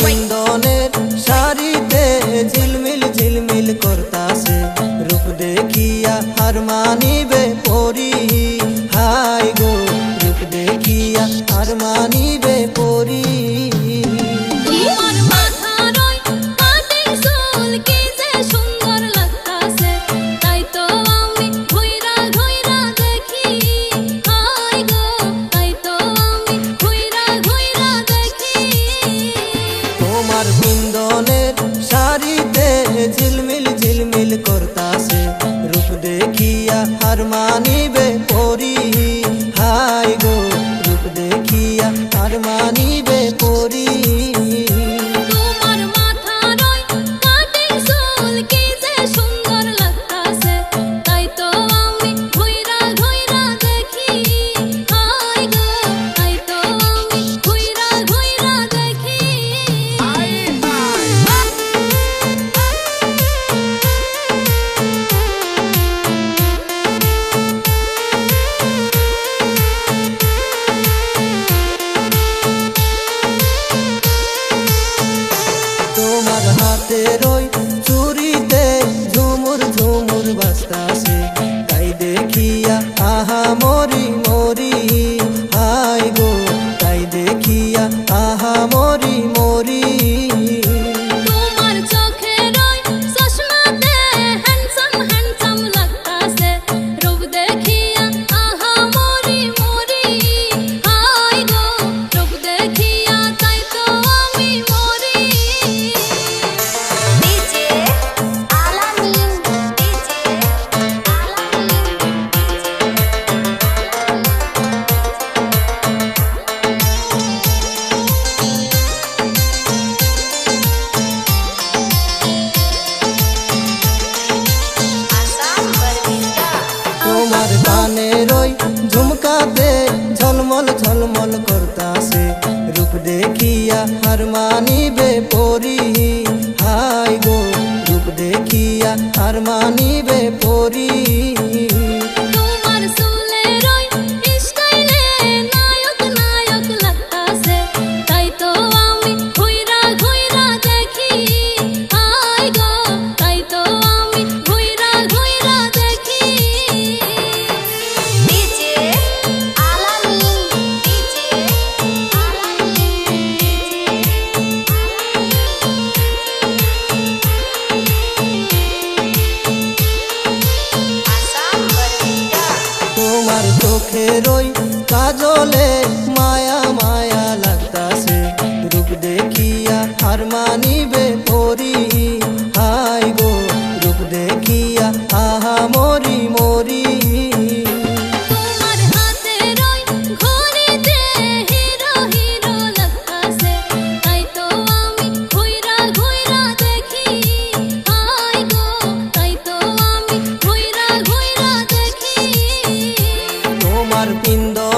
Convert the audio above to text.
কুন্দনের শাড়িতে ঝিলমিল ঝিলমিল করতাছে। রূপ দেখিয়া হার মানিবে পরি। হাই গো, রূপ দেখিয়া হার মানিবে পরি। দেখিয়া হার মানিবে পরি তোমার হাতে রই। ছল করতাছে। রূপ দেখিয়া হার মানিবে পরি। হাই গো রূপ দেখিয়া হার মানিবে পরি। চোখের ওই কাজলে মায়া মায়া লাগতাছে। রূপ দেখিয়া হার মানিবে পরি pinto